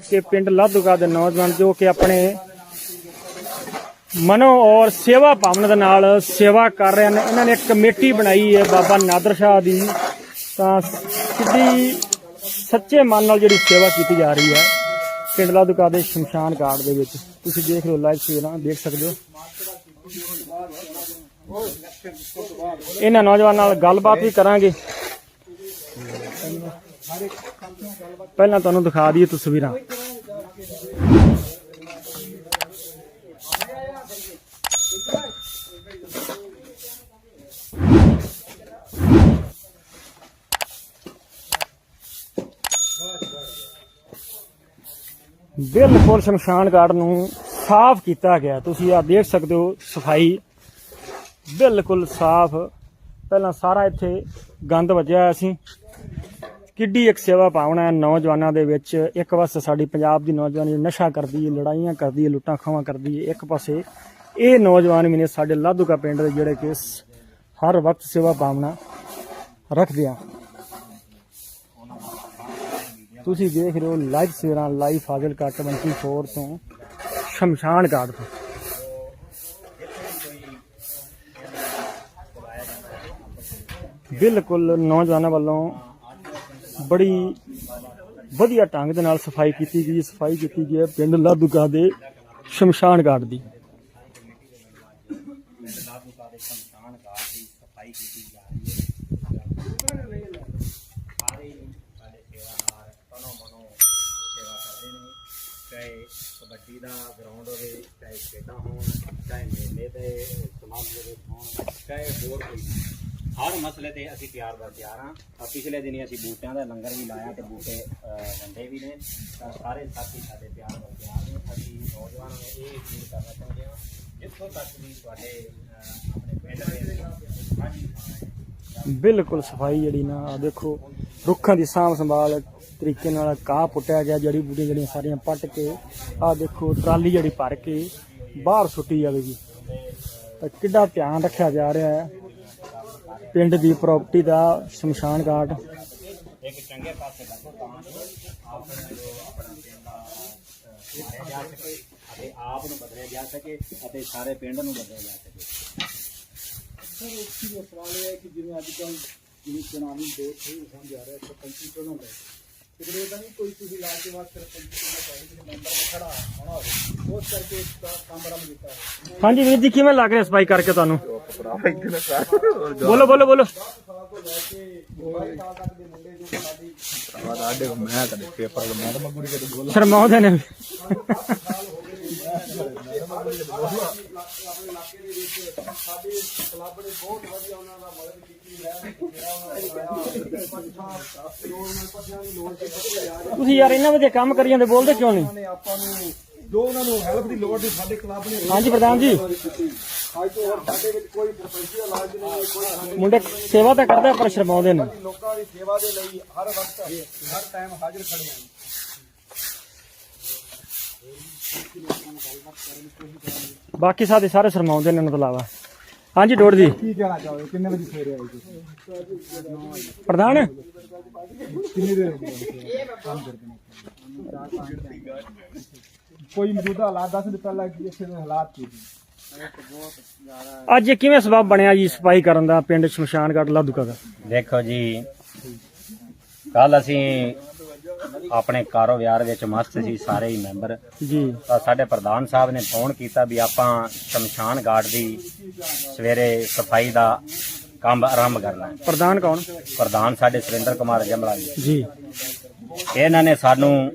ਕਿ ਪਿੰਡ ਲਾਧੂਗਾ ਦੇ ਨੌਜਵਾਨ ਜੋ ਕਿ ਆਪਣੇ ਮਨੋ ਔਰ ਸੇਵਾ ਭਾਵਨਾ ਦੇ ਨਾਲ ਸੇਵਾ ਕਰ ਰਹੇ ਨੇ ਇਹਨਾਂ ਨੇ ਇੱਕ ਕਮੇਟੀ ਬਣਾਈ ਹੈ ਬਾਬਾ ਨਾਦਰ ਸ਼ਾਹ ਦੀ। ਤਾਂ ਸਿੱਧੀ ਸੱਚੇ ਮਨ ਨਾਲ ਜਿਹੜੀ ਸੇਵਾ ਕੀਤੀ ਜਾ ਰਹੀ ਹੈ ਪਿੰਡ ਲਾਧੂਗਾ ਦੇ ਸ਼ਮਸ਼ਾਨ ਘਾਟ ਦੇ ਵਿੱਚ। ਤੁਸੀਂ ਦੇਖ ਰਹੇ ਹੋ ਲਾਈਵ ਤਸਵੀਰਾਂ ਦੇਖ ਸਕਦੇ ਹੋ। ਇਹਨਾਂ ਨੌਜਵਾਨਾਂ ਨਾਲ ਗੱਲਬਾਤ ਵੀ ਕਰਾਂਗੇ। ਪਹਿਲਾਂ ਤੁਹਾਨੂੰ ਦਿਖਾ ਦਈਏ ਤਸਵੀਰਾਂ। ਬਿਲਕੁਲ ਸ਼ਮਸ਼ਾਨ ਘਾਟ ਨੂੰ ਸਾਫ਼ ਕੀਤਾ ਗਿਆ। ਤੁਸੀਂ ਆ ਦੇਖ ਸਕਦੇ ਹੋ ਸਫ਼ਾਈ ਬਿਲਕੁਲ ਸਾਫ਼। ਪਹਿਲਾਂ ਸਾਰਾ ਇੱਥੇ ਗੰਦ ਵੱਜਿਆ ਹੋਇਆ ਸੀ। ਕਿੱਡੀ ਇੱਕ ਸੇਵਾ ਭਾਵਨਾ ਹੈ ਨੌਜਵਾਨਾਂ ਦੇ ਵਿੱਚ। ਇੱਕ ਪਾਸੇ ਸਾਡੀ ਪੰਜਾਬ ਦੀ ਨੌਜਵਾਨੀ ਨਸ਼ਾ ਕਰਦੀ ਹੈ, ਲੜਾਈਆਂ ਕਰਦੀ ਹੈ, ਲੁੱਟਾਂ ਖਾਵਾਂ ਕਰਦੀ ਹੈ, ਇੱਕ ਪਾਸੇ ਇਹ ਨੌਜਵਾਨ ਵੀ ਨੇ ਸਾਡੇ ਲਾਧੂਕਾ ਪਿੰਡ ਦੇ ਜਿਹੜੇ ਕਿ ਹਰ ਵਕਤ ਸੇਵਾ ਭਾਵਨਾ ਰੱਖਦੇ ਆ। ਤੁਸੀਂ ਦੇਖ ਰਹੇ ਹੋ ਲਾਈਵ ਸੇਰਾਂ ਲਾਈਵ ਫਾਜ਼ਿਲਕਾ 24 ਤੋਂ ਸ਼ਮਸ਼ਾਨ ਘਾਟ ਤੋਂ। ਬਿਲਕੁਲ ਨੌਜਵਾਨਾਂ ਵੱਲੋਂ ਬੜੀ ਵਧੀਆ ਢੰਗ ਦੇ ਨਾਲ ਸਫ਼ਾਈ ਕੀਤੀ ਗਈ, ਸਫ਼ਾਈ ਕੀਤੀ ਗਈ ਹੈ ਪਿੰਡ ਲਾਧੂਕਾ ਦੇ ਸ਼ਮਸ਼ਾਨ ਘਾਟ ਦੀ। ਚਾਹੇ ਕਬੱਡੀ ਦਾ ਗਰਾਊਂਡ ਹੋਵੇ, ਚਾਹੇ ਖੇਡਾਂ ਹੋਣ, ਚਾਹੇ ਮੇਲੇ ਦੇ ਸਮਾਗਮ ਹੋਣ, ਚਾਹੇ ਹੋਰ ਕੋਈ। ਹਰ ਮਸਲੇ ਤੇ ਅਸੀਂ ਤਿਆਰ ਬਰ ਤਿਆਰ ਹਾਂ। ਪਿਛਲੇ ਦਿਨੀ ਅਸੀਂ ਬੂਟਿਆਂ ਦਾ ਲੰਗਰ ਵੀ ਲਾਇਆ ਤੇ ਬੂਟੇ ਵੰਡੇ ਵੀ ਨੇ। ਤਾਂ ਸਾਰੇ ਸਾਥੀ ਸਾਡੇ ਤਿਆਰ ਬਰ ਤਿਆਰ ਨੇ। ਅਸੀਂ ਨੌਜਵਾਨਾਂ ਨੂੰ ਇਹ ਅਪੀਲ ਕਰਨਾ ਚਾਹੁੰਦੇ ਹਾਂ ਜਿੱਥੋਂ ਤੱਕ ਵੀ ਤੁਹਾਡੇ ਆਪਣੇ ਪਿੰਡ ਦੇ ਸਾਂਝੀ ਬਿਲਕੁਲ ਸਫ਼ਾਈ ਜਿਹੜੀ ਨਾ, ਆਹ ਦੇਖੋ, ਰੁੱਖਾਂ ਦੀ ਸਾਂਭ ਸੰਭਾਲ ਤਰੀਕੇ ਨਾਲ ਕਾਹ ਪੁੱਟਿਆ ਗਿਆ, ਜੜੀ ਬੂਟੀਆਂ ਜਿਹੜੀਆਂ ਸਾਰੀਆਂ ਪੱਟ ਕੇ, ਆਹ ਦੇਖੋ, ਟਰਾਲੀ ਜਿਹੜੀ ਭਰ ਕੇ ਬਾਹਰ ਸੁੱਟੀ ਜਾਵੇਗੀ। ਤਾਂ ਕਿੱਡਾ ਧਿਆਨ ਰੱਖਿਆ ਜਾ ਰਿਹਾ ਹੈ। ਪਿੰਡ ਦੀ ਪ੍ਰਾਪਰਟੀ ਦਾ ਸ਼ਮਸ਼ਾਨ ਘਾਟ। ਇੱਕ ਚੰਗੇ ਪਾਸੇ ਲੱਗੋ ਤਾਂ ਜੋ ਆਪਣੇ ਜੋ ਆਪਣਾ ਪਿੰਡ ਦਾ ਮਾਰਿਆ ਜਾ ਸਕੇ ਅਤੇ ਆਪ ਨੂੰ ਬਦਲਿਆ ਜਾ ਸਕੇ ਅਤੇ ਸਾਰੇ ਪਿੰਡ ਨੂੰ ਬਦਲਿਆ ਜਾ ਸਕੇ। ਸਰ ਇੱਕ ਚੀਜ਼ ਸਵਾਲ ਇਹ ਹੈ ਕਿ ਜਿਵੇਂ ਅੱਜ ਕੱਲ੍ਹ ਜਿਵੇਂ ਚੁਣਾਵੀ ਦੌਰ ਸ਼ੁਰੂ ਹੋਣ ਜਾ ਰਿਹਾ ਸਰਪੰਚੀ ਚੁਣਨ ਦਾ ਤੇ ਇਹ ਤਾਂ ਨਹੀਂ ਕੋਈ ਤੁਸੀਂ ਲਾ ਕੇ ਵਾਸਤੇ ਸਰਪੰਚੀ ਚੁਣਨਾ ਚਾਹੀਦੀ ਕਿ ਮੈਂਬਰ ਦਾ ਖੜਾ ਹੋਣਾ ਹੋਵੇ। ਉਸ ਕਰਕੇ ਇਸ ਦਾ ਕੰਮ ਬੜਾ ਕੀਤਾ ਹੈ ਹਾਂਜੀ ਵੀਰ ਜੀ ਕਿਵੇਂ ਲੱਗ ਰਿਹਾ ਸਫ਼ਾਈ ਕਰਕੇ ਤੁਹਾਨੂੰ? ਬੋਲੋ ਬੋਲੋ ਬੋਲੋ ਸਾਲ ਤੋਂ ਲੈ ਕੇ 22 ਸਾਲ ਤੱਕ ਦੇ ਮੁੰਡੇ ਜੋ ਸਾਡੀ ਆਡੇ ਮੈਂ ਕਦੇ ਪੇਪਰ ਦਾ ਮੈਡਮ ਗੁਰੀ ਕਦੇ ਬੋਲ ਸ਼ਰਮਾਉਂਦੇ ਨੇ। ਆਪਣੇ ਇਲਾਕੇ ਦੇ ਵਿੱਚ ਸਾਡੇ ਕਲੱਬ ਨੇ ਬਹੁਤ ਵਧੀਆ ਉਹਨਾਂ ਦਾ ਮਦਦ ਕੀਤੀ ਹੈ ਜਿਹੜਾ ਉਹਨਾਂ ਨੇ ਪੱਠਾ ਜੋ ਉਹਨਾਂ ਪੱਠਿਆਂ ਦੀ ਲੋੜ ਸੀ ਪੱਠੇ ਆ ਰਹੇ ਤੁਸੀਂ ਯਾਰ ਇੰਨਾ ਵਧੀਆ ਕੰਮ ਕਰੀ ਜਾਂਦੇ ਬੋਲਦੇ ਕਿਉਂ ਨਹੀਂ? ਨੇ ਆਪਾਂ ਨੂੰ ਜੋ ਉਹਨਾਂ ਨੂੰ ਹੈਲਪ ਦੀ ਲੋੜ ਸੀ ਸਾਡੇ ਕਲੱਬ ਨੇ ਹਾਂਜੀ ਪ੍ਰਧਾਨ ਜੀ। ਅੱਜ ਤੋਂ ਹੋਰ ਸਾਡੇ ਵਿੱਚ ਕੋਈ ਸਰਪੰਚੀ ਦਾ ਇਲਾਜ ਨਹੀਂ ਕੋਈ ਸਾਡੇ ਮੁੰਡੇ ਸੇਵਾ ਤਾਂ ਕਰਦੇ ਆ, ਪਰ ਸ਼ਰਮਾਉਂਦੇ ਨੇ। ਲੋਕਾਂ ਦੀ ਸੇਵਾ ਦੇ ਲਈ ਹਰ ਵਕਤ ਹਰ ਟਾਈਮ ਹਾਜ਼ਰ ਖੜੇ ਹਾਂ ਬਾਕੀ ਸਾਡੇ ਸਾਰੇ ਸ਼ਰਮਾਉਂਦੇ ਨੇ ਇਹਨਾਂ ਤੋਂ ਇਲਾਵਾ ਹਾਂਜੀ ਡੋੜ ਜੀ। ਕੀ ਕਹਿਣਾ ਚਾਹੋਗੇ? ਕਿੰਨੇ ਵਜੇ ਸਵੇਰੇ ਆਏ ਜੀ? ਪ੍ਰਧਾਨ? ਕਿੰਨੀ ਦੇਰ ਹੋ ਗਈ ਕੰਮ ਕਰਦੇ ਨੇ ਕੋਈ ਮੌਜੂਦਾ ਹਾਲਾਤ ਦੱਸ ਦੇ ਪਹਿਲਾਂ ਕਿ ਇੱਥੇ ਦੇ ਹਾਲਾਤ ਕੀ ਸੀ ਅੱਜ ਇਹ ਕਿਵੇਂ ਸਬਬ ਬਣਿਆ ਜੀ ਸਫ਼ਾਈ ਕਰਨ ਦਾ ਪਿੰਡ ਸ਼ਮਸ਼ਾਨਗੜ੍ਹ ਲਾਧੂਕਾ ਦਾ? ਦੇਖੋ ਜੀ ਕੱਲ ਅਸੀਂ ਆਪਣੇ ਕਾਰੋਬਾਰ ਵਿੱਚ ਮਸਤ ਸੀ ਸਾਰੇ ਹੀ ਮੈਂਬਰ। ਜੀ। ਤਾਂ ਸਾਡੇ ਪ੍ਰਧਾਨ ਸਾਹਿਬ ਨੇ ਫੋਨ ਕੀਤਾ ਵੀ ਆਪਾਂ ਸ਼ਮਸ਼ਾਨ ਘਾਟ ਦੀ ਸਵੇਰੇ ਸਫ਼ਾਈ ਦਾ ਕੰਮ ਆਰੰਭ ਕਰਨਾ ਹੈ। ਪ੍ਰਧਾਨ ਕੌਣ? ਪ੍ਰਧਾਨ ਸਾਡੇ ਸੁਰਿੰਦਰ ਕੁਮਾਰ ਜਮਲਾ ਜੀ। ਜੀ। ਇਹਨਾਂ ਨੇ ਸਾਨੂੰ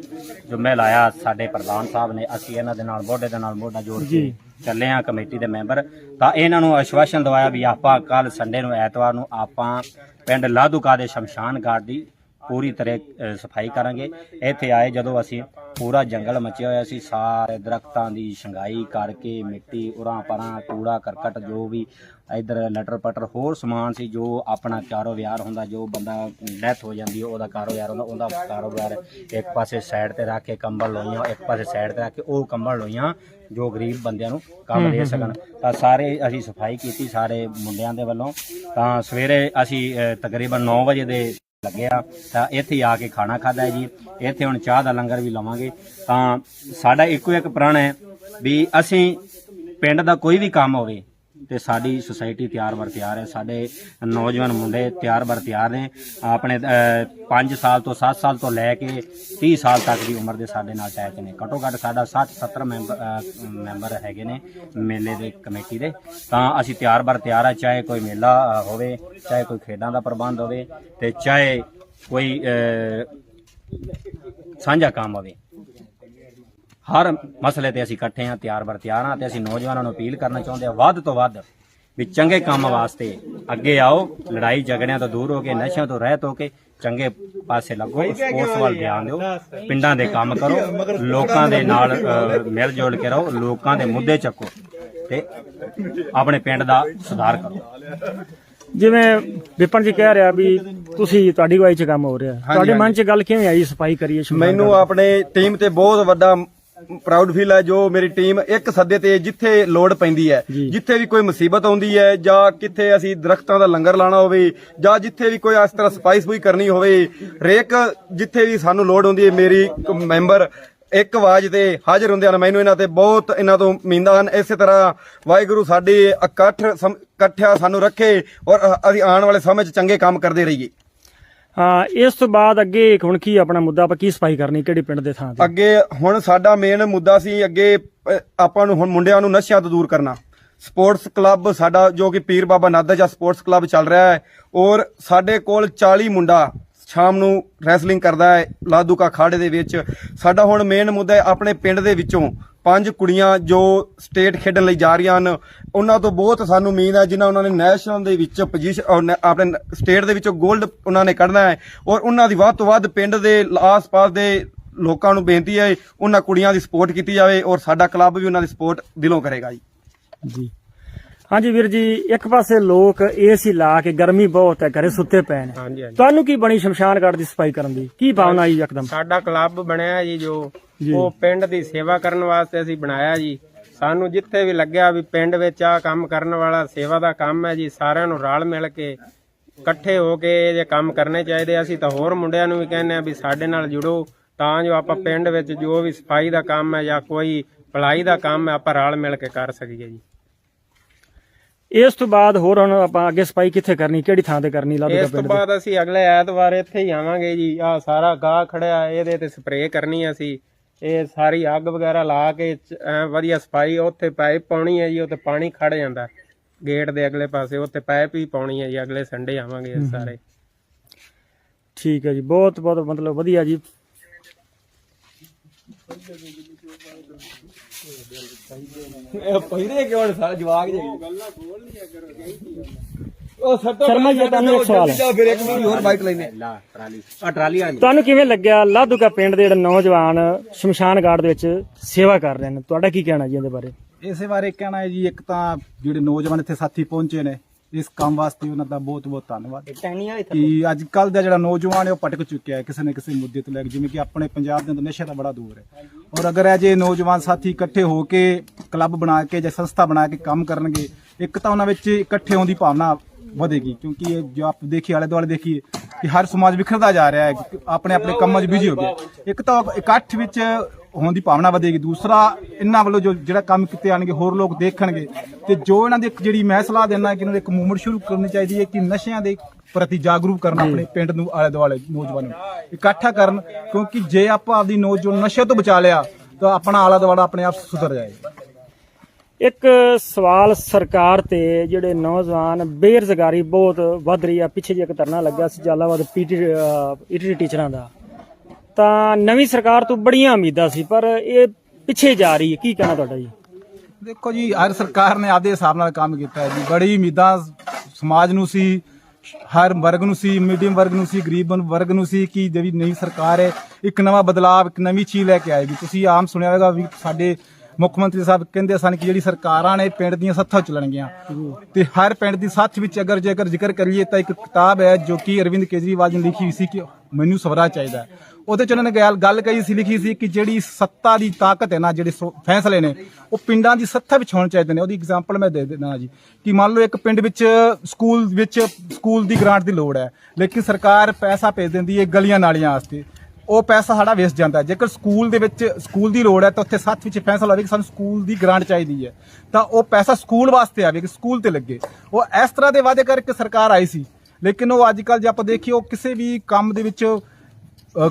ਜੁਮੇ ਲਾਇਆ ਸਾਡੇ ਪ੍ਰਧਾਨ ਸਾਹਿਬ ਨੇ ਅਸੀਂ ਇਹਨਾਂ ਦੇ ਨਾਲ ਮੋਢੇ ਦੇ ਨਾਲ ਮੋਢਾ ਜੋੜ ਕੇ। ਚੱਲੇ ਆ ਕਮੇਟੀ ਦੇ ਮੈਂਬਰ। ਤਾਂ ਇਹਨਾਂ ਨੂੰ ਆਸ਼ਵਾਸਨ ਦਵਾਇਆ ਵੀ ਆਪਾਂ ਕੱਲ ਸੰਡੇ ਨੂੰ ਐਤਵਾਰ ਨੂੰ ਆਪਾਂ ਪਿੰਡ ਲਾਧੂਕਾ ਦੇ ਸ਼ਮਸ਼ਾਨ ਘਾਟ ਦੀ ਪੂਰੀ ਤਰ੍ਹਾਂ ਸਫ਼ਾਈ ਕਰਾਂਗੇ। ਇੱਥੇ ਆਏ ਜਦੋਂ ਅਸੀਂ ਪੂਰਾ ਜੰਗਲ ਮਚਿਆ ਹੋਇਆ ਸੀ। ਸਾਰੇ ਦਰਖਤਾਂ ਦੀ ਛੰਗਾਈ ਕਰਕੇ ਮਿੱਟੀ ਉਰਾਂ ਪਰਾਂ ਕੂੜਾ ਕਰਕਟ ਜੋ ਵੀ ਇਧਰ ਲਟਰ ਪਟਰ ਹੋਰ ਸਮਾਨ ਸੀ ਜੋ ਆਪਣਾ ਕਾਰੋਬਾਰ ਹੁੰਦਾ ਜੋ ਬੰਦਾ ਡੈਥ ਹੋ ਜਾਂਦੀ ਹੈ ਉਹਦਾ ਕਾਰੋਬਾਰ ਹੁੰਦਾ ਉਹਦਾ ਕਾਰੋਬਾਰ ਇੱਕ ਪਾਸੇ ਸਾਈਡ ਤੇ ਰੱਖ ਕੇ ਕੰਬਲ ਲੋਈਆਂ ਇੱਕ ਪਾਸੇ ਸਾਈਡ ਤੇ ਰੱਖ ਕੇ ਉਹ ਕੰਬਲ ਲੋਈਆਂ ਜੋ ਗਰੀਬ ਬੰਦਿਆਂ ਨੂੰ ਕੰਮ ਦੇ ਸਕਣ। ਤਾਂ ਸਾਰੇ ਅਸੀਂ ਸਫ਼ਾਈ ਕੀਤੀ ਸਾਰੇ ਮੁੰਡਿਆਂ ਦੇ ਵੱਲੋਂ। ਤਾਂ ਸਵੇਰੇ ਅਸੀਂ ਤਕਰੀਬਨ 9 ਵਜੇ ਦੇ ਲੱਗਿਆ ਤਾਂ ਇੱਥੇ ਹੀ ਆ ਕੇ ਖਾਣਾ ਖਾਦਾ ਜੀ। ਇੱਥੇ ਹੁਣ ਚਾਹ ਦਾ ਲੰਗਰ ਵੀ ਲਵਾਂਗੇ। ਤਾਂ ਸਾਡਾ ਇੱਕੋ ਇੱਕ ਪ੍ਰਣ ਹੈ ਵੀ ਅਸੀਂ ਪਿੰਡ ਦਾ ਕੋਈ ਵੀ ਕੰਮ ਹੋਵੇ ਤੇ ਸਾਡੀ ਸੁਸਾਇਟੀ ਤਿਆਰ ਬਰ ਤਿਆਰ ਹੈ। ਸਾਡੇ ਨੌਜਵਾਨ ਮੁੰਡੇ ਤਿਆਰ ਬਰ ਤਿਆਰ ਨੇ। ਆਪਣੇ 5 ਸਾਲ ਤੋਂ 7 ਸਾਲ ਤੋਂ ਲੈ ਕੇ 30 ਸਾਲ ਤੱਕ ਦੀ ਉਮਰ ਦੇ ਸਾਡੇ ਨਾਲ ਅਟੈਚ ਨੇ। ਘੱਟੋ ਘੱਟ ਸਾਡਾ 60 70 ਮੈਂਬਰ ਮੈਂਬਰ ਹੈਗੇ ਨੇ ਮੇਲੇ ਦੇ ਕਮੇਟੀ ਦੇ। ਤਾਂ ਅਸੀਂ ਤਿਆਰ ਬਰ ਤਿਆਰ ਆ, ਚਾਹੇ ਕੋਈ ਮੇਲਾ ਹੋਵੇ, ਚਾਹੇ ਕੋਈ ਖੇਡਾਂ ਦਾ ਪ੍ਰਬੰਧ ਹੋਵੇ ਤੇ ਚਾਹੇ ਕੋਈ ਸਾਂਝਾ ਕੰਮ ਹੋਵੇ। ਹਰ ਮਸਲੇ ਤੇ ਅਸੀਂ ਇਕੱਠੇ ਹਾਂ ਤਿਆਰ ਬਰ ਤਿਆਰ ਹਾਂ ਤੇ ਅਸੀਂ ਨੌਜਵਾਨਾਂ ਨੂੰ ਅਪੀਲ ਕਰਨਾ ਚਾਹੁੰਦੇ ਹਾਂ ਵੱਧ ਤੋਂ ਵੱਧ ਵੀ ਚੰਗੇ ਕੰਮ ਵਾਸਤੇ ਅੱਗੇ ਆਓ ਲੜਾਈ ਝਗੜਿਆਂ ਤੋਂ ਦੂਰ ਹੋ ਕੇ ਨਸ਼ਿਆਂ ਤੋਂ ਰਹਿਤ ਹੋ ਕੇ ਚੰਗੇ ਪਾਸੇ ਲੱਗੋ ਸਪੋਰਟਸ ਵੱਲ ਧਿਆਨ ਦਿਓ। ਪਿੰਡਾਂ ਦੇ ਕੰਮ ਕਰੋ ਲੋਕਾਂ ਦੇ ਨਾਲ ਮਿਲ ਜੁਲ ਕੇ ਰਹੋ ਲੋਕਾਂ ਦੇ ਮੁੱਦੇ ਚੱਕੋ ਤੇ ਆਪਣੇ ਪਿੰਡ ਦਾ ਸੁਧਾਰ ਕਰੋ। ਜਿਵੇਂ ਵਿਪਨ ਜੀ ਕਹਿ ਰਿਹਾ ਵੀ ਤੁਸੀਂ ਤੁਹਾਡੀ ਅਗਵਾਈ 'ਚ ਕੰਮ ਹੋ ਰਿਹਾ। ਤੁਹਾਡੇ ਮਨ 'ਚ ਗੱਲ ਕਿਵੇਂ ਆਈ ਸਫ਼ਾਈ ਕਰੀਏ ਮੈਨੂੰ ਆਪਣੇ ਟੀਮ ਤੇ ਬਹੁਤ ਵੱਡਾ ਪ੍ਰਾਊਡ ਫੀਲ ਹੈ ਜੋ ਮੇਰੀ ਟੀਮ ਇੱਕ ਸੱਦੇ ਤੇ ਜਿੱਥੇ ਲੋੜ ਪੈਂਦੀ ਹੈ। ਜਿੱਥੇ ਵੀ ਕੋਈ ਮੁਸੀਬਤ ਆਉਂਦੀ ਹੈ ਜਾਂ ਕਿੱਥੇ ਅਸੀਂ ਦਰਖਤਾਂ ਦਾ ਲੰਗਰ ਲਾਣਾ ਹੋਵੇ ਜਾਂ ਜਿੱਥੇ ਵੀ ਕੋਈ ਇਸ ਤਰ੍ਹਾਂ ਸਫ਼ਾਈ ਸੁਈ ਕਰਨੀ ਹੋਵੇ ਹਰੇਕ ਜਿੱਥੇ ਵੀ ਸਾਨੂੰ ਲੋੜ ਹੁੰਦੀ ਹੈ ਮੇਰੀ ਮੈਂਬਰ ਇੱਕ ਆਵਾਜ਼ ਤੇ ਹਾਜ਼ਰ ਹੁੰਦੇ ਹਨ। ਮੈਨੂੰ ਇਹਨਾਂ ਤੇ ਬਹੁਤ ਇਹਨਾਂ ਤੋਂ ਉਮੀਦਾਂ ਹਨ। ਇਸੇ ਤਰ੍ਹਾਂ ਵਾਹਿਗੁਰੂ ਸਾਡੀ ਇਕੱਠ ਇਕੱਠਿਆ ਸਾਨੂੰ ਰੱਖੇ ਔਰ ਅਸੀਂ ਆਉਣ ਵਾਲੇ ਸਮੇਂ 'ਚ ਚੰਗੇ ਕੰਮ ਕਰਦੇ ਰਹੀਏ। ਇਸ ਤੋਂ ਬਾਅਦ ਅੱਗੇ ਹੁਣ ਕੀ ਆਪਣਾ ਮੁੱਦਾ, ਆਪਾਂ ਕੀ ਸਫ਼ਾਈ ਕਰਨੀ, ਕਿਹੜੇ ਪਿੰਡ ਦੇ ਥਾਂ ਤੇ? ਅੱਗੇ ਹੁਣ ਸਾਡਾ ਮੇਨ ਮੁੱਦਾ ਸੀ ਅੱਗੇ ਆਪਾਂ ਨੂੰ ਹੁਣ ਮੁੰਡਿਆਂ ਨੂੰ ਨਸ਼ਿਆਂ ਤੋਂ ਦੂਰ ਕਰਨਾ। ਸਪੋਰਟਸ ਕਲੱਬ ਸਾਡਾ ਜੋ ਕਿ ਪੀਰ ਬਾਬਾ ਨਾਦਾ ਜਾਂ ਸਪੋਰਟਸ ਕਲੱਬ ਚੱਲ ਰਿਹਾ ਹੈ, ਔਰ ਸਾਡੇ ਕੋਲ 40 ਮੁੰਡਾ ਸ਼ਾਮ ਨੂੰ ਰੈਸਲਿੰਗ ਕਰਦਾ ਹੈ ਲਾਦੂਕਾ ਖਾੜੇ ਦੇ ਵਿੱਚ। ਸਾਡਾ ਹੁਣ ਮੇਨ ਮੁੱਦਾ ਹੈ ਆਪਣੇ ਪਿੰਡ ਦੇ ਵਿੱਚੋਂ ਪੰਜ ਕੁੜੀਆਂ ਜੋ ਸਟੇਟ ਖੇਡਣ ਲਈ ਜਾ ਰਹੀਆਂ ਹਨ, ਉਹਨਾਂ ਤੋਂ ਬਹੁਤ ਸਾਨੂੰ ਉਮੀਦ ਹੈ ਜਿਨ੍ਹਾਂ ਉਹਨਾਂ ਨੇ ਨੈਸ਼ਨਲ ਦੇ ਵਿੱਚ ਪੋਜੀਸ਼ਨ ਆਪਣੇ ਸਟੇਟ ਦੇ ਵਿੱਚੋਂ 골ਡ ਉਹਨਾਂ ਨੇ ਕੱਢਣਾ ਹੈ ਔਰ ਉਹਨਾਂ ਦੀ ਵੱਧ ਤੋਂ ਵੱਧ ਪਿੰਡ ਦੇ ਆਸ-ਪਾਸ ਦੇ ਲੋਕਾਂ ਨੂੰ ਬੇਨਤੀ ਹੈ ਉਹਨਾਂ ਕੁੜੀਆਂ ਦੀ ਸਪੋਰਟ ਕੀਤੀ ਜਾਵੇ ਔਰ ਸਾਡਾ ਕਲੱਬ ਵੀ ਉਹਨਾਂ ਦੀ ਸਪੋਰਟ ਦਿਲੋਂ ਕਰੇਗਾ ਜੀ। ਜੀ। ਹਾਂਜੀ ਵੀਰ ਜੀ ਇੱਕ ਪਾਸੇ ਲੋਕ ਏਸੀ ਲਾ ਕੇ ਗਰਮੀ ਬਹੁਤ ਹੈ ਘਰੇ ਸੁੱਤੇ ਪਏ ਨੇ। ਹਾਂਜੀ ਹਾਂਜੀ। ਤੁਹਾਨੂੰ ਕੀ ਬਣੀ ਸ਼ਮਸ਼ਾਨ ਘਾਟ ਦੀ ਸਫ਼ਾਈ ਕਰਨ ਦੀ? ਕੀ ਭਾਵਨਾ ਆਈ ਯਕਦਮ? ਸਾਡਾ ਕਲੱਬ ਬਣਿਆ ਜੀ ਜੋ ਜੀ। ਉਹ ਪਿੰਡ ਦੀ ਸੇਵਾ ਕਰਨ ਵਾਸਤੇ ਅਸੀਂ ਬਣਾਇਆ ਜੀ। ਸਾਨੂੰ ਜਿੱਥੇ ਵੀ ਲੱਗਿਆ ਵੀ ਪਿੰਡ ਵਿੱਚ ਆ ਕੰਮ ਕਰਨ ਵਾਲਾ ਸੇਵਾ ਦਾ ਕੰਮ ਹੈ ਜੀ ਸਾਰਿਆਂ ਨੂੰ ਰਲ ਮਿਲ ਕੇ ਇਕੱਠੇ ਹੋ ਕੇ ਇਹ ਜੇ ਕੰਮ ਕਰਨੇ ਚਾਹੀਦੇ ਅਸੀਂ ਤਾਂ ਹੋਰ ਮੁੰਡਿਆਂ ਨੂੰ ਵੀ ਕਹਿੰਦੇ ਆ ਵੀ ਸਾਡੇ ਨਾਲ ਜੁੜੋ। ਤਾਂ ਜੋ ਆਪਾਂ ਪਿੰਡ ਵਿੱਚ ਜੋ ਵੀ ਸਫ਼ਾਈ ਦਾ ਕੰਮ ਹੈ ਜਾਂ ਕੋਈ ਭਲਾਈ ਦਾ ਕੰਮ ਹੈ ਆਪਾਂ ਰਲ ਮਿਲ ਕੇ ਕਰ ਸਕੀਏ ਜੀ। ਇਸ ਤੋਂ ਬਾਅਦ ਹੋਰ ਹੁਣ ਆਪਾਂ ਅੱਗੇ ਸਫ਼ਾਈ ਕਿੱਥੇ ਕਰਨੀ ਕਿਹੜੀ ਥਾਂ ਤੇ ਕਰਨੀ ਲਾਦੂਕਾ ਇਸ ਤੋਂ ਬਾਅਦ ਅਸੀਂ ਅਗਲੇ ਐਤਵਾਰ ਇੱਥੇ ਹੀ ਆਵਾਂਗੇ ਜੀ ਆ ਸਾਰਾ ਗਾਹ ਖੜਿਆ ਇਹਦੇ ਤੇ ਸਪਰੇਅ ਕਰਨੀ ਅਸੀਂ। ਇਹ ਸਾਰੀ ਅੱਗ ਵਗੈਰਾ ਲਾ ਕੇ ਵਧੀਆ ਸਫ਼ਾਈ ਉੱਥੇ ਪਾਈਪ ਪਾਉਣੀ ਹੈ ਜੀ ਉੱਥੇ ਪਾਣੀ ਖੜ ਜਾਂਦਾ। ਗੇਟ ਦੇ ਅਗਲੇ ਪਾਸੇ ਉੱਥੇ ਪਾਈਪ ਹੀ ਪਾਉਣੀ ਹੈ ਜੀ ਅਗਲੇ ਸੰਡੇ ਆਵਾਂਗੇ ਸਾਰੇ। ਠੀਕ ਹੈ ਜੀ ਬਹੁਤ ਬਹੁਤ ਮਤਲਬ ਵਧੀਆ ਜੀ। ਪਹਿਲੇ ਕਿਉਂ ਨੀ? ਸਾਰਾ ਜਵਾਗ ਜੇ ਉਹ ਸੱਟੋ ਸ਼ਰਮਾ ਜੀ ਤੁਹਾਨੂੰ ਇੱਕ ਸਵਾਲ ਹੈ। ਫਿਰ ਇੱਕ ਵੀ ਹੋਰ ਬਾਈਕ ਲੈਨੇ ਲਾ ਟਰਾਲੀ। ਆ ਟਰਾਲੀ ਆ ਤੁਹਾਨੂੰ ਕਿਵੇਂ ਲੱਗਿਆ ਲਾਧੂਕਾ ਪਿੰਡ ਦੇ ਜਿਹੜੇ ਨੌਜਵਾਨ ਸ਼ਮਸ਼ਾਨ ਘਾਟ ਦੇ ਵਿੱਚ ਸੇਵਾ ਕਰ ਰਹੇ ਨੇ? ਤੁਹਾਡਾ ਕੀ ਕਹਿਣਾ ਜੀ ਇਹਦੇ ਬਾਰੇ? ਇਸੇ ਬਾਰੇ ਕਹਿਣਾ ਹੈ ਜੀ ਇੱਕ ਤਾਂ ਜਿਹੜੇ ਨੌਜਵਾਨ ਇੱਥੇ ਸਾਥੀ ਪਹੁੰਚੇ ਨੇ ਇਸ ਕੰਮ ਵਾਸਤੇ ਉਹਨਾਂ ਦਾ ਬਹੁਤ ਬਹੁਤ ਧੰਨਵਾਦ। ਕਿ ਅੱਜ ਕੱਲ ਦਾ ਜਿਹੜਾ ਨੌਜਵਾਨ ਹੈ ਉਹ ਭਟਕ ਚੁੱਕਿਆ ਹੈ ਕਿਸੇ ਨਾ ਕਿਸੇ ਮੁੱਦੇ ਤੋਂ ਲੈ ਕੇ ਜਿਵੇਂ ਕਿ ਆਪਣੇ ਪੰਜਾਬ ਦੇ ਅੰਦਰ ਨਸ਼ੇ ਦਾ ਬੜਾ ਦੂਰ ਹੈ। ਔਰ ਅਗਰ ਇਹ ਜੇ ਨੌਜਵਾਨ ਸਾਥੀ ਇਕੱਠੇ ਹੋ ਕੇ ਕਲੱਬ ਬਣਾ ਕੇ ਜਾਂ ਸੰਸਥਾ ਬਣਾ ਕੇ ਕੰਮ ਕਰਨਗੇ ਇੱਕ ਤਾਂ ਉਹਨਾਂ ਵਿੱਚ ਇਕੱਠੇ ਹੋਣ ਦੀ ਭਾਵਨਾ ਵਧੇਗੀ ਕਿਉਂਕਿ ਇਹ ਜੋ ਆਪ ਦੇਖੀਏ ਆਲੇ ਦੁਆਲੇ ਦੇਖੀਏ ਕਿ ਹਰ ਸਮਾਜ ਵਿਖਰਦਾ ਜਾ ਰਿਹਾ ਹੈ ਆਪਣੇ ਆਪਣੇ ਕੰਮਾਂ 'ਚ ਬਿਜ਼ੀ ਹੋ ਗਿਆ ਇੱਕ ਤਾਂ ਇਕੱਠ ਵਿੱਚ ਹੋਣ ਦੀ ਭਾਵਨਾ ਵਧੇਗੀ। ਦੂਸਰਾ, ਇਹਨਾਂ ਵੱਲੋਂ ਜੋ ਜਿਹੜਾ ਕੰਮ ਕੀਤੇ ਆਣਗੇ ਹੋਰ ਲੋਕ ਦੇਖਣਗੇ। ਤੇ ਜੋ ਇਹਨਾਂ ਦੀ ਇੱਕ ਜਿਹੜੀ ਮੈਂ ਸਲਾਹ ਦਿੰਦਾ ਕਿ ਇਹਨਾਂ ਦੀ ਇੱਕ ਮੂਵਮੈਂਟ ਸ਼ੁਰੂ ਕਰਨੀ ਚਾਹੀਦੀ ਹੈ ਕਿ ਨਸ਼ਿਆਂ ਦੇ ਪ੍ਰਤੀ ਜਾਗਰੂਕ ਕਰਨਾ ਆਪਣੇ ਪਿੰਡ ਨੂੰ ਆਲੇ ਦੁਆਲੇ ਨੌਜਵਾਨਾਂ ਨੂੰ। ਇਕੱਠਾ ਕਰਨ, ਕਿਉਂਕਿ ਜੇ ਆਪਾਂ ਆਪਦੀ ਨੌਜਵਾਨ ਨਸ਼ੇ ਤੋਂ ਬਚਾ ਲਿਆ, ਤਾਂ ਆਪਣਾ ਆਲਾ ਦੁਆਲਾ ਆਪਣੇ ਆਪ ਸੁਧਰ ਜਾਏਗਾ। ਇੱਕ ਸਵਾਲ ਸਰਕਾਰ ਤੇ ਜਿਹੜੇ ਨੌਜਵਾਨ ਬੇਰੁਜ਼ਗਾਰੀ ਬਹੁਤ ਵੱਧ ਰਹੀ ਆ, ਪਿੱਛੇ ਜੇ ਇੱਕ ਧਰਨਾ ਲੱਗਿਆ ਸੀ ਜਲਾਲਾਬਾਦ ਪੀਟੀ ਈਟੀ ਟੀਚਰਾਂ ਦਾ। ਤਾਂ ਨਵੀਂ ਸਰਕਾਰ ਤੋਂ ਬੜੀਆਂ ਉਮੀਦਾਂ ਸੀ, ਪਰ ਇਹ ਪਿੱਛੇ ਜਾ ਰਹੀ ਹੈ। ਕੀ ਕਹਿਣਾ ਤੁਹਾਡਾ ਜੀ? ਦੇਖੋ ਜੀ, ਹਰ ਸਰਕਾਰ ਨੇ ਆਪਦੇ ਹਿਸਾਬ ਨਾਲ ਕੰਮ ਕੀਤਾ ਹੈ ਜੀ। ਬੜੀ ਉਮੀਦਾਂ ਸਮਾਜ ਨੂੰ ਸੀ, ਹਰ ਵਰਗ ਨੂੰ ਸੀ, ਮੀਡੀਅਮ ਵਰਗ ਨੂੰ ਸੀ, ਗਰੀਬ ਵਰਗ ਨੂੰ ਸੀ ਕਿ ਜਿਹੜੀ ਨਵੀਂ ਸਰਕਾਰ ਹੈ, ਇੱਕ ਨਵਾਂ ਬਦਲਾਅ ਇੱਕ ਨਵੀਂ ਚੀਜ਼ ਲੈ ਕੇ ਆਏਗੀ। ਤੁਸੀਂ ਆਮ ਸੁਣਿਆ ਹੋਵੇਗਾ ਵੀ ਸਾਡੇ ਮੁੱਖ ਮੰਤਰੀ ਸਾਹਿਬ ਕਹਿੰਦੇ ਸਨ ਕਿ ਜਿਹੜੀ ਸਰਕਾਰਾਂ ਨੇ ਪਿੰਡ ਦੀਆਂ ਸੱਥਾਂ ਚੱਲਣਗੀਆਂ ਤੇ ਹਰ ਪਿੰਡ ਦੀ ਸੱਥ ਵਿੱਚ ਅਗਰ ਜੇਕਰ ਜ਼ਿਕਰ ਕਰੀਏ ਤਾਂ ਇੱਕ ਕਿਤਾਬ ਹੈ ਜੋ ਕਿ ਅਰਵਿੰਦ ਕੇਜਰੀਵਾਲ ਨੇ ਲਿਖੀ ਹੋਈ ਸੀ ਕਿ ਮੈਨੂੰ ਸਵਰਾ ਚਾਹੀਦਾ ਉਹਦੇ ਚ ਉਹਨਾਂ ਨੇ ਗੱਲ ਗੱਲ ਕਹੀ ਸੀ, ਲਿਖੀ ਸੀ ਕਿ ਜਿਹੜੀ ਸੱਤਾ ਦੀ ਤਾਕਤ ਹੈ ਨਾ, ਜਿਹੜੇ ਸੋ- ਫੈਸਲੇ ਨੇ, ਉਹ ਪਿੰਡਾਂ ਦੀ ਸੱਥਾ ਵਿੱਚ ਹੋਣੇ ਚਾਹੀਦੇ ਨੇ। ਉਹਦੀ ਐਗਜ਼ਾਮਪਲ ਮੈਂ ਦੇ ਦਿੰਦਾ ਜੀ ਕਿ ਮੰਨ ਲਓ ਇੱਕ ਪਿੰਡ ਵਿੱਚ ਸਕੂਲ ਵਿੱਚ ਸਕੂਲ ਦੀ ਗ੍ਰਾਂਟ ਦੀ ਲੋੜ ਹੈ, ਲੇਕਿਨ ਸਰਕਾਰ ਪੈਸਾ ਭੇਜ ਦਿੰਦੀ ਹੈ ਗਲੀਆਂ ਨਾਲੀਆਂ ਵਾਸਤੇ। ਉਹ ਪੈਸਾ ਸਾਡਾ ਵੇਸਟ ਜਾਂਦਾ ਜੇਕਰ ਸਕੂਲ ਦੇ ਵਿੱਚ ਸਕੂਲ ਦੀ ਲੋੜ ਹੈ ਤਾਂ ਉੱਥੇ ਸੱਚ ਵਿੱਚ ਫੈਸਲਾ ਹੋਵੇ ਕਿ ਸਾਨੂੰ ਸਕੂਲ ਦੀ ਗ੍ਰਾਂਟ ਚਾਹੀਦੀ ਹੈ। ਤਾਂ ਉਹ ਪੈਸਾ ਸਕੂਲ ਵਾਸਤੇ ਆਵੇ ਕਿ ਸਕੂਲ ਤੇ ਲੱਗੇ। ਉਹ ਇਸ ਤਰ੍ਹਾਂ ਦੇ ਵਾਅਦੇ ਕਰਕੇ ਸਰਕਾਰ ਆਈ ਸੀ। ਲੇਕਿਨ ਉਹ ਅੱਜ ਕੱਲ੍ਹ ਜੇ ਆਪਾਂ ਦੇਖੀਏ, ਉਹ ਕਿਸੇ ਵੀ ਕੰਮ ਦੇ ਵਿੱਚ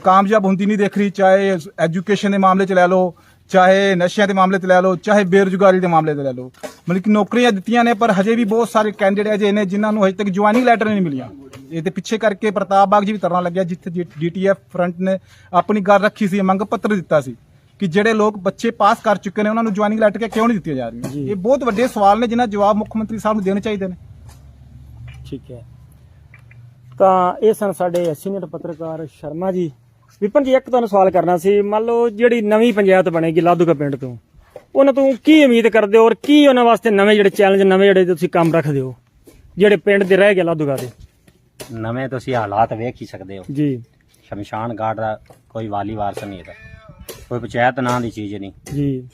ਕਾਮਯਾਬ ਹੁੰਦੀ ਨਹੀਂ ਦੇਖ ਰਹੀ, ਚਾਹੇ ਐਜੂਕੇਸ਼ਨ ਦੇ ਮਾਮਲੇ 'ਚ ਲੈ ਲਓ ਚਾਹੇ ਨਸ਼ਿਆਂ ਦੇ ਮਾਮਲੇ 'ਚ ਲੈ ਲਓ ਚਾਹੇ ਬੇਰੁਜ਼ਗਾਰੀ ਦੇ ਮਾਮਲੇ 'ਤੇ ਲੈ ਲਓ। ਮਤਲਬ ਕਿ ਨੌਕਰੀਆਂ ਦਿੱਤੀਆਂ ਨੇ ਪਰ ਹਜੇ ਵੀ ਬਹੁਤ ਸਾਰੇ ਕੈਂਡੀਡੇਟ ਅਜੇ ਨੇ ਜਿਨ੍ਹਾਂ ਨੂੰ ਹਜੇ ਤੱਕ ਜੁਆਇਨਿੰਗ ਲੈਟਰ ਨਹੀਂ ਮਿਲੀਆਂ। ਇਹ ਤੇ ਪਿੱਛੇ ਕਰਕੇ ਪ੍ਰਤਾਪ ਬਾਗ ਜੀ ਵੀ ਤਰ੍ਹਾਂ ਲੱਗਿਆ ਜਿੱਥੇ ਡੀਟੀਐਫ ਫਰੰਟ ਨੇ ਆਪਣੀ ਗੱਲ ਰੱਖੀ ਸੀ ਮੰਗ ਪੱਤਰ ਦਿੱਤਾ ਸੀ ਕਿ ਜਿਹੜੇ ਲੋਕ ਬੱਚੇ ਪਾਸ ਕਰ ਚੁੱਕੇ ਨੇ ਉਹਨਾਂ ਨੂੰ ਜੁਆਇਨਿੰਗ ਲੈਟਰ ਕਿਉਂ ਨਹੀਂ ਦਿੱਤੀਆਂ ਜਾ ਰਹੀਆਂ? ਇਹ ਬਹੁਤ ਵੱਡੇ ਸਵਾਲ ਨੇ ਜਿਨ੍ਹਾਂ ਜਵਾਬ ਮੁੱਖ ਮੰਤਰੀ ਸਾਹਿਬ ਨੂੰ ਦੇਣੇ ਚਾਹੀਦੇ ਨੇ। ਠੀਕ ਹੈ। ਤਾਂ ਇਹ ਸਨ ਸਾਡੇ ਸੀਨੀਅਰ ਪੱਤਰਕਾਰ ਸ਼ਰਮਾ ਜੀ। ਵਿਪਨ ਜੀ ਇੱਕ ਤੁਹਾਨੂੰ ਸਵਾਲ ਕਰਨਾ ਸੀ। ਮੰਨ ਲਓ ਜਿਹੜੀ ਨਵੀਂ ਪੰਚਾਇਤ ਬਣੇਗੀ ਲਾਧੂਕਾ ਪਿੰਡ ਤੋਂ ਉਹਨਾਂ ਤੋਂ ਕੀ ਉਮੀਦ ਕਰਦੇ ਹੋ ਔਰ ਕੀ ਉਹਨਾਂ ਵਾਸਤੇ ਨਵੇਂ ਜਿਹੜੇ ਚੈਲੰਜ ਨਵੇਂ ਜਿਹੜੇ ਤੁਸੀਂ ਕੰਮ ਰੱਖਦੇ ਹੋ ਜਿਹੜੇ ਪਿੰਡ ਦੇ ਰਹਿ ਗਏ ਲਾਧੂਕਾ ਦੇ? ਨਵੇਂ ਤੁਸੀਂ ਹਾਲਾਤ ਵੇਖ ਹੀ ਸਕਦੇ ਹੋ। ਜੀ। ਸ਼ਮਸ਼ਾਨ ਘਾਟ ਦਾ ਕੋਈ ਵਾਲੀ ਵਾਰਸ ਨਹੀਂ ਇਹਦਾ ਕੋਈ ਪੰਚਾਇਤ ਨਾਂ ਦੀ ਚੀਜ਼ ਨਹੀਂ। ਜੀ।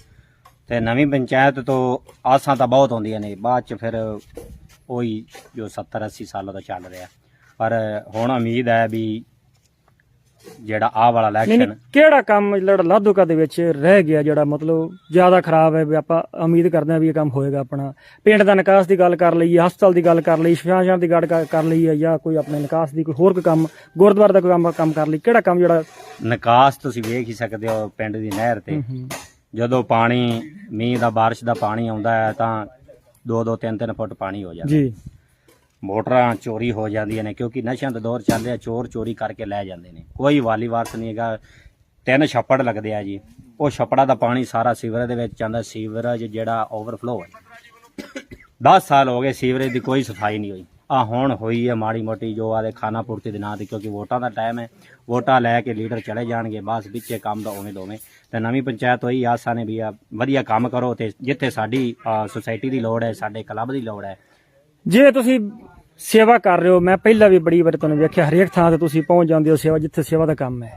ਤੇ ਨਵੀਂ ਪੰਚਾਇਤ ਤੋਂ ਆਸਾਂ ਤਾਂ ਬਹੁਤ ਹੁੰਦੀਆਂ ਨੇ। ਬਾਅਦ ਚ ਫਿਰ ਉਹੀ ਜੋ 70 80 ਸਾਲਾਂ ਤੋਂ ਚੱਲ ਰਿਹਾ। ਪਰ ਹੁਣ ਉਮੀਦ ਹੈ ਵੀ ਜਿਹੜਾ ਆਹ ਵਾਲਾ ਨਹੀਂ ਨਹੀਂ ਇਲੈਕਸ਼ਨ ਕਿਹੜਾ ਕੰਮ ਜਿਹੜਾ ਲਾਧੂਕਾ ਦੇ ਵਿੱਚ ਰਹਿ ਗਿਆ ਜਿਹੜਾ ਮਤਲਬ ਜ਼ਿਆਦਾ ਖਰਾਬ ਹੈ ਵੀ ਆਪਾਂ ਉਮੀਦ ਕਰਦੇ ਹਾਂ ਵੀ ਇਹ ਕੰਮ ਹੋਏਗਾ ਆਪਣਾ। ਪਿੰਡ ਦਾ ਨਿਕਾਸ ਦੀ ਗੱਲ ਕਰ ਲਈਏ ਹਸਪਤਾਲ ਦੀ ਗੱਲ ਕਰ ਲਈ ਸ਼ਮਸ਼ਾਨ ਦੀ ਗੱਲ ਕਰ ਕਰ ਲਈਏ ਜਾਂ ਕੋਈ ਆਪਣੇ ਨਿਕਾਸ ਦੀ ਕੋਈ ਹੋਰ ਕੋਈ ਕੰਮ ਗੁਰਦੁਆਰੇ ਦਾ ਕੋਈ ਕੰਮ ਕੰਮ ਕਰ ਲਈ ਕਿਹੜਾ ਕੰਮ ਜਿਹੜਾ ਨਿਕਾਸ ਤੁਸੀਂ ਵੇਖ ਹੀ ਸਕਦੇ ਹੋ ਪਿੰਡ ਦੀ ਨਹਿਰ ਤੇ। ਜਦੋਂ ਪਾਣੀ ਮੀਂਹ ਦਾ ਬਾਰਿਸ਼ ਦਾ ਪਾਣੀ ਆਉਂਦਾ ਹੈ ਤਾਂ 2-2 3-3 ਫੁੱਟ ਪਾਣੀ ਹੋ ਜਾਂਦਾ। ਜੀ। ਮੋਟਰਾਂ ਚੋਰੀ ਹੋ ਜਾਂਦੀਆਂ ਨੇ, ਕਿਉਂਕਿ ਨਸ਼ਿਆਂ ਦਾ ਦੌਰ ਚੱਲ ਰਿਹਾ, ਚੋਰ ਚੋਰੀ ਕਰਕੇ ਲੈ ਜਾਂਦੇ ਨੇ। ਕੋਈ ਵਾਲੀ ਵਾਰਸ ਨਹੀਂ ਹੈਗਾ। ਤਿੰਨ ਛੱਪੜ ਲੱਗਦੇ ਆ ਜੀ। ਉਹ ਛੱਪੜਾਂ ਦਾ ਪਾਣੀ ਸਾਰਾ ਸੀਵਰੇਜ ਦੇ ਵਿੱਚ ਜਾਂਦਾ। ਸੀਵਰੇਜ ਜਿਹੜਾ ਓਵਰਫਲੋ ਹੈ 10 ਸਾਲ ਹੋ ਗਏ ਸੀਵਰੇਜ ਦੀ ਕੋਈ ਸਫ਼ਾਈ ਨਹੀਂ ਹੋਈ। ਆ ਹੁਣ ਹੋਈ ਹੈ ਮਾੜੀ ਮੋਟੀ ਜੋ ਆਦੇ ਖਾਣਾ ਪੂਰਤੀ ਦੇ ਨਾਂ ਤੇ, ਕਿਉਂਕਿ ਵੋਟਾਂ ਦਾ ਟਾਈਮ ਹੈ। ਵੋਟਾਂ ਲੈ ਕੇ ਲੀਡਰ ਚਲੇ ਜਾਣਗੇ, ਬਸ ਵਿੱਚੇ ਕੰਮ ਦਾ ਉਵੇਂ ਦੋਵੇਂ। ਤੇ ਨਵੀਂ ਪੰਚਾਇਤ ਹੋਈ, ਆਸਾਂ ਨੇ ਵੀ ਆ, ਵਧੀਆ ਕੰਮ ਕਰੋ ਤੇ ਜਿੱਥੇ ਸਾਡੀ ਸੁਸਾਇਟੀ ਦੀ ਲੋੜ ਹੈ, ਸਾਡੇ ਕਲੱਬ ਦੀ ਲੋੜ ਹੈ ਜੇ ਤੁਸੀਂ ਸੇਵਾ ਕਰ ਰਹੇ ਹੋ, ਮੈਂ ਪਹਿਲਾਂ ਵੀ ਬੜੀ ਵਾਰ ਤੁਹਾਨੂੰ ਵੇਖਿਆ, ਹਰੇਕ ਥਾਂ ਤੇ ਤੁਸੀਂ ਪਹੁੰਚ ਜਾਂਦੇ ਹੋ ਸੇਵਾ, ਜਿੱਥੇ ਸੇਵਾ ਦਾ ਕੰਮ ਹੈ।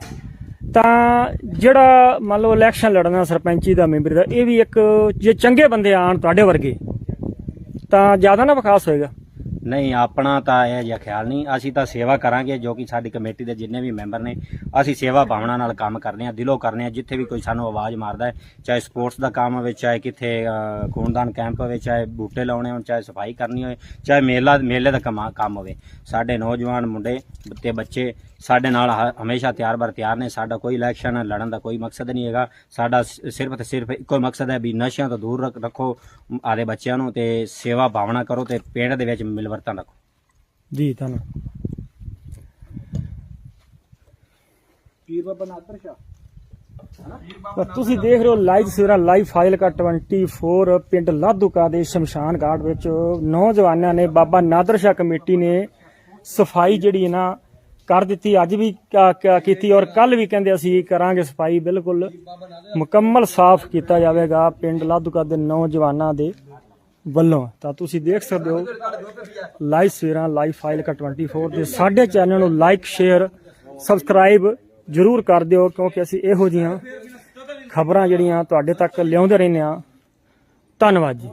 ਤਾਂ ਜਿਹੜਾ ਮੰਨ ਲਓ ਇਲੈਕਸ਼ਨ ਲੜਨਾ ਸਰਪੰਚੀ ਦਾ ਮੈਂਬਰ ਦਾ, ਇਹ ਵੀ ਇੱਕ ਜੇ ਚੰਗੇ ਬੰਦੇ ਆਣ ਤੁਹਾਡੇ ਵਰਗੇ, ਤਾਂ ਜ਼ਿਆਦਾ ਨਾ ਵਿਕਾਸ ਹੋਏਗਾ। ਨਹੀਂ, ਆਪਣਾ ਤਾਂ ਇਹ ਜਿਹਾ ਖਿਆਲ ਨਹੀਂ। ਅਸੀਂ ਤਾਂ ਸੇਵਾ ਕਰਾਂਗੇ, ਜੋ ਕਿ ਸਾਡੀ ਕਮੇਟੀ ਦੇ ਜਿੰਨੇ ਵੀ ਮੈਂਬਰ ਨੇ। ਅਸੀਂ ਸੇਵਾ ਭਾਵਨਾ ਨਾਲ ਕੰਮ ਕਰਦੇ ਹਾਂ, ਦਿਲੋਂ ਕਰਦੇ ਹਾਂ। ਜਿੱਥੇ ਵੀ ਕੋਈ ਸਾਨੂੰ ਆਵਾਜ਼ ਮਾਰਦਾ ਹੈ, ਚਾਹੇ ਸਪੋਰਟਸ ਦਾ ਕੰਮ ਹੋਵੇ, ਚਾਹੇ ਕਿੱਥੇ ਖੂਨਦਾਨ ਕੈਂਪ ਹੋਵੇ, ਚਾਹੇ ਬੂਟੇ ਲਾਉਣੇ ਹੋਣ, ਚਾਹੇ ਸਫ਼ਾਈ ਕਰਨੀ ਹੋਵੇ, ਚਾਹੇ ਮੇਲਾ, ਮੇਲੇ ਦਾ ਕਮਾ- ਕੰਮ ਹੋਵੇ। ਸਾਡੇ ਨੌਜਵਾਨ ਮੁੰਡੇ ਤੇ ਬੱਚੇ ਸਾਡੇ ਨਾਲ ਹ- ਹਮੇਸ਼ਾ ਤਿਆਰ ਬਰ ਤਿਆਰ ਨੇ ਸਾਡਾ ਕੋਈ ਇਲੈਕਸ਼ਨ ਲੜਨ ਦਾ ਕੋਈ ਮਕਸਦ ਨਹੀਂ ਹੈਗਾ। ਸਾਡਾ ਸ- ਸਿਰਫ ਤੇ ਸਿਰਫ ਇੱਕੋ ਮਕਸਦ ਹੈ ਵੀ ਨਸ਼ਿਆਂ ਤੋਂ ਦੂਰ ਰੱਖ- ਆਦੇ ਬੱਚਿਆਂ ਨੂੰ ਤੇ ਸੇਵਾ ਭਾਵਨਾ ਕਰੋ ਤੇ ਪਿੰਡ ਦੇ ਵਿੱਚ ਮਿਲਵਰਤਨ ਰੱਖੋ। ਜੀ ਧੰਨਵਾਦ। ਪੀਰ ਬਾਬਾ ਨਾਦਰ ਸ਼ਾਹ। ਤਾਂ ਤੁਸੀਂ ਦੇਖ ਰਹੇ ਹੋ ਲਾਈਵ ਸਵੇਰਾ ਲਾਈਵ ਫਾਈਲ ਕਾ 24 ਪਿੰਡ ਲਾਧੂਕਾ ਦੇ ਸ਼ਮਸ਼ਾਨ ਘਾਟ ਵਿੱਚ ਨੌਜਵਾਨਾਂ ਨੇ ਬਾਬਾ ਨਾਦਰ ਸ਼ਾਹ ਕਮੇਟੀ ਨੇ ਸਫ਼ਾਈ ਜਿਹੜੀ ਹੈ ਨਾ ਕਰ ਦਿੱਤੀ, ਅੱਜ ਵੀ ਕ- ਕ- ਕੀਤੀ ਔਰ ਕੱਲ ਵੀ ਕਹਿੰਦੇ ਅਸੀਂ ਕਰਾਂਗੇ ਸਫ਼ਾਈ, ਬਿਲਕੁਲ ਮੁਕੰਮਲ ਸਾਫ਼ ਕੀਤਾ ਜਾਵੇਗਾ ਪਿੰਡ ਲਾਧੂਕਾ ਦੇ ਨੌਜਵਾਨਾਂ ਦੇ ਵੱਲੋਂ। ਤਾਂ ਤੁਸੀਂ ਦੇਖ ਸਕਦੇ ਹੋ, ਲਾਈਵ ਸਵੇਰਾਂ ਲਾਈਵ ਫਾਈਲ ਕਾ 24 ਦੇ ਸਾਡੇ ਚੈਨਲ ਨੂੰ ਲਾਈਕ ਸ਼ੇਅਰ ਸਬਸਕ੍ਰਾਈਬ ਜਰੂਰ ਕਰ ਦਿਓ, ਕਿਉਂਕਿ ਅਸੀਂ ਇਹੋ ਜੀਆਂ ਖਬਰਾਂ ਜਿਹੜੀਆਂ ਤੁਹਾਡੇ ਤੱਕ ਲਿਆਉਂਦੇ ਰਹਿੰਦੇ ਆ ਧੰਨਵਾਦ ਜੀ।